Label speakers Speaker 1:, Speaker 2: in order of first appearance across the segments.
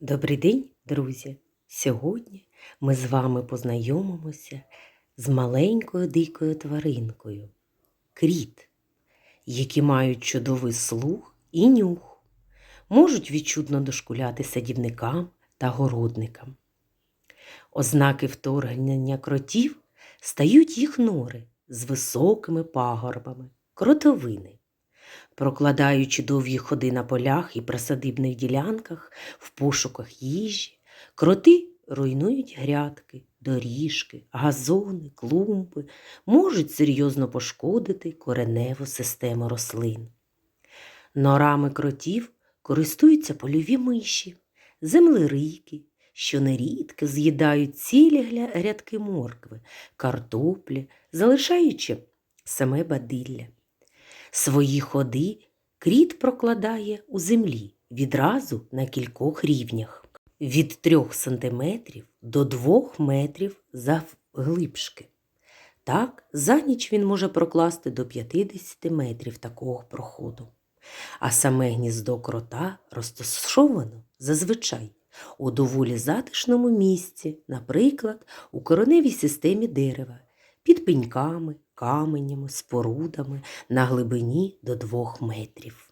Speaker 1: Добрий день, друзі! Сьогодні ми з вами познайомимося з маленькою дикою тваринкою кріт, які мають чудовий слух і нюх, можуть відчутно дошкуляти садівникам та городникам. Ознаки вторгнення кротів стають їх нори з високими пагорбами, кротовини. Прокладаючи довгі ходи на полях і присадибних ділянках в пошуках їжі, кроти руйнують грядки, доріжки, газони, клумби, можуть серйозно пошкодити кореневу систему рослин. Норами кротів користуються польові миші, землерийки, що нерідко з'їдають цілі рядки моркви, картоплі, залишаючи саме бадилля. Свої ходи кріт прокладає у землі відразу на кількох рівнях від 3 см до 2 метрів завглибшки. Так, за ніч він може прокласти до 50 метрів такого проходу. А саме гніздо крота розташовано зазвичай у доволі затишному місці, наприклад, у кореневій системі дерева, під пеньками, каменями, спорудами на глибині до 2 метрів.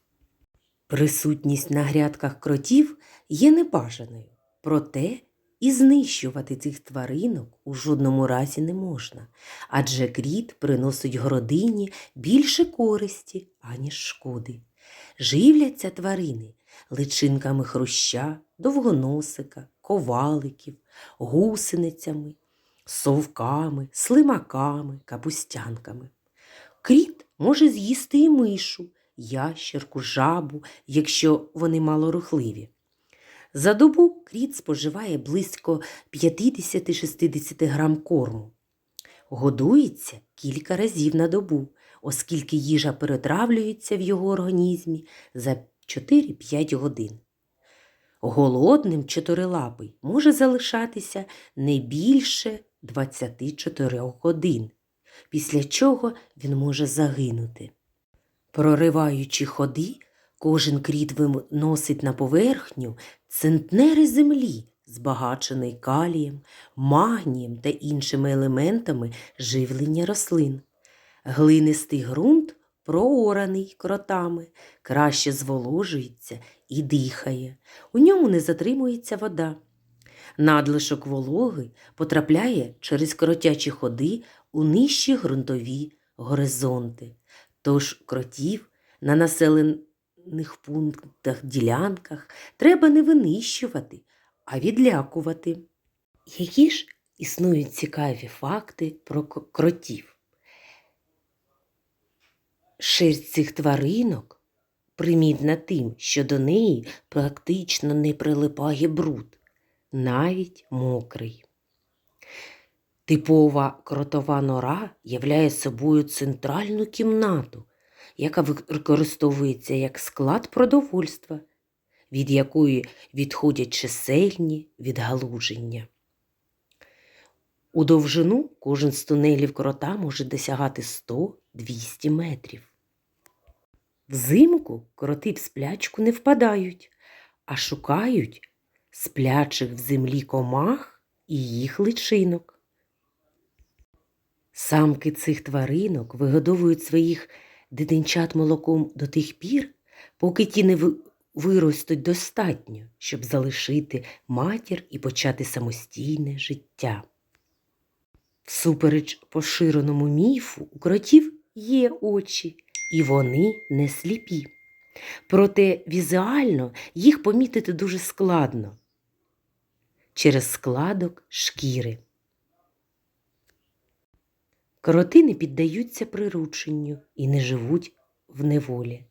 Speaker 1: Присутність на грядках кротів є небажаною, проте і знищувати цих тваринок у жодному разі не можна, адже кріт приносить городині більше користі, аніж шкоди. Живляться тварини личинками хруща, довгоносика, коваликів, гусеницями, совками, слимаками, капустянками. Кріт може з'їсти і мишу, ящерку, жабу, якщо вони малорухливі. За добу кріт споживає близько 50-60 грам корму. Годується кілька разів на добу, оскільки їжа перетравлюється в його організмі за 4-5 годин. Голодним чотирилапий може залишатися не більше 24 годин, після чого він може загинути. Прориваючи ходи, кожен кріт виносить на поверхню центнери землі, збагаченої калієм, магнієм та іншими елементами живлення рослин. Глинистий ґрунт проораний кротами, краще зволожується і дихає. У ньому не затримується вода. Надлишок вологи потрапляє через кротячі ходи у нижчі ґрунтові горизонти. Тож кротів на населених пунктах, ділянках треба не винищувати, а відлякувати. Які ж існують цікаві факти про кротів? Шерсть цих тваринок примітна тим, що до неї практично не прилипає бруд, навіть мокрий. Типова кротова нора являє собою центральну кімнату, яка використовується як склад продовольства, від якої відходять чисельні відгалуження. У довжину кожен з тунелів крота може досягати 100-200 метрів. Взимку кроти в сплячку не впадають, а шукають сплячих в землі комах і їх личинок. Самки цих тваринок вигодовують своїх дитинчат молоком до тих пір, поки ті не виростуть достатньо, щоб залишити матір і почати самостійне життя. Всупереч поширеному міфу, у кротів є очі, і вони не сліпі. Проте візуально їх помітити дуже складно через складок шкіри. Кроти не піддаються прирученню і не живуть в неволі.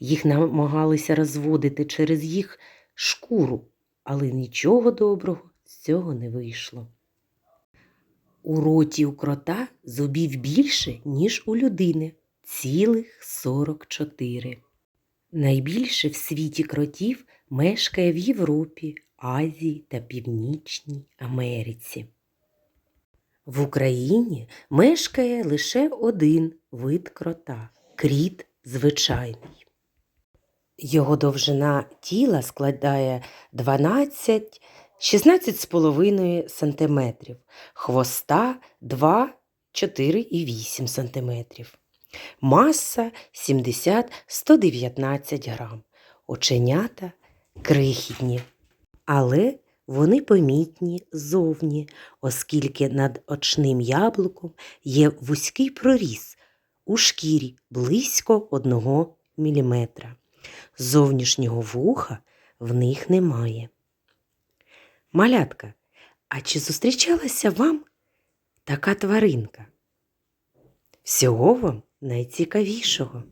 Speaker 1: Їх намагалися розводити через їх шкуру, але нічого доброго з цього не вийшло. У роті у крота зубів більше, ніж у людини цілих 44. Найбільше в світі кротів мешкає в Європі, Азії та Північній Америці. В Україні мешкає лише один вид крота кріт звичайний. Його довжина тіла складає 12 16,5 см, хвоста 2 4,8 см. Маса 70-119 грам. Оченята крихітні, але вони помітні ззовні, оскільки над очним яблуком є вузький проріз у шкірі близько 1 мм. Зовнішнього вуха в них немає. Малятка, а чи зустрічалася вам така тваринка? Всього вам найцікавішого.